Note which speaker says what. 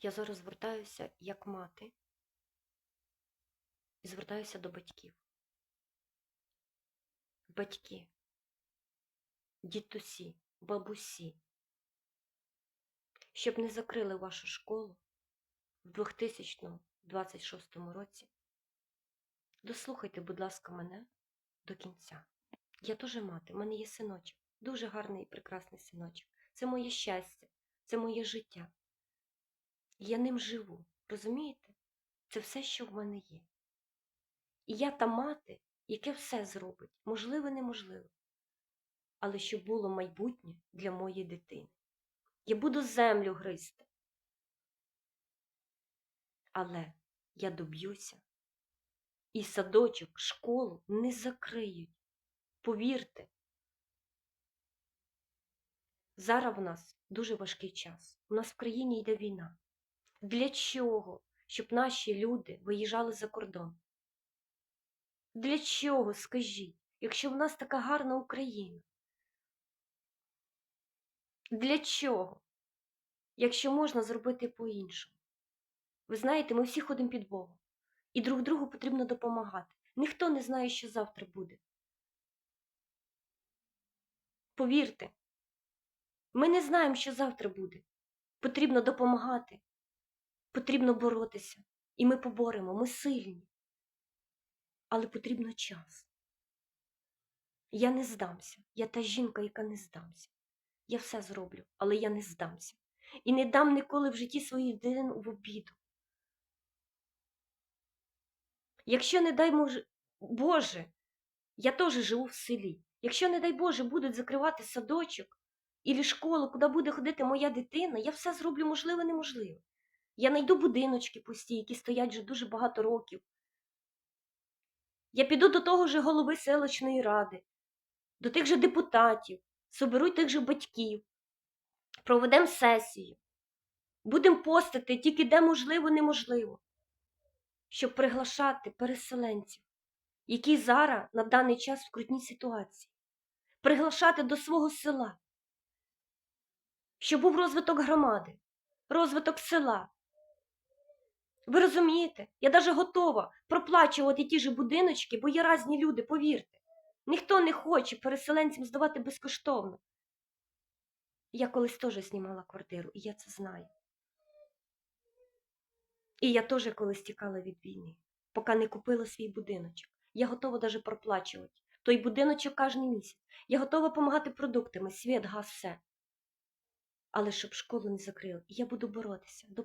Speaker 1: Я зараз звертаюся як мати і звертаюся до батьків. Батьки, дідусі, бабусі, щоб не закрили вашу школу в 2026 році. Дослухайте, будь ласка, мене до кінця. Я теж мати, в мене є синочок, дуже гарний і прекрасний синочок. Це моє щастя, це моє життя. Я ним живу, розумієте? Це все, що в мене є. І я та мати, яке все зробить, можливе, неможливе. Але щоб було майбутнє для моєї дитини. Я буду землю гризти. Але я доб'юся. І садочок, школу не закриють. Повірте. Зараз в нас дуже важкий час. У нас в країні йде війна. Для чого? Щоб наші люди виїжджали за кордон. Для чого, скажіть, якщо в нас така гарна Україна? Для чого? Якщо можна зробити по-іншому. Ви знаєте, ми всі ходимо під Богом. І друг другу потрібно допомагати. Ніхто не знає, що завтра буде. Повірте, ми не знаємо, що завтра буде. Потрібно допомагати, потрібно боротися. І ми поборемо, ми сильні. Але потрібно час. Я не здамся. Я та жінка, яка не здамся. Я все зроблю, але я не здамся. І не дам ніколи в житті своїй дитини в обіду. Якщо, не дай Боже, я теж живу в селі. Якщо, не дай Боже, будуть закривати садочок і школу, куди буде ходити моя дитина, я все зроблю можливе неможливе. Я знайду будиночки пусті, які стоять вже дуже багато років. Я піду до того ж голови селищної ради, до тих же депутатів, соберу тих же батьків, проведемо сесію, будемо постити тільки де можливо, неможливо, щоб приглашати переселенців, які зараз на даний час в крутній ситуації, приглашати до свого села, щоб був розвиток громади, розвиток села. Ви розумієте? Я навіть готова проплачувати ті ж будиночки, бо є різні люди, повірте. Ніхто не хоче переселенцям здавати безкоштовно. Я колись теж знімала квартиру, і я це знаю. І я теж колись тікала від війни, поки не купила свій будиночок. Я готова навіть проплачувати. Той будиночок кожен місяць. Я готова допомагати продуктами, світ, газ, все. Але щоб школу не закрили, я буду боротися до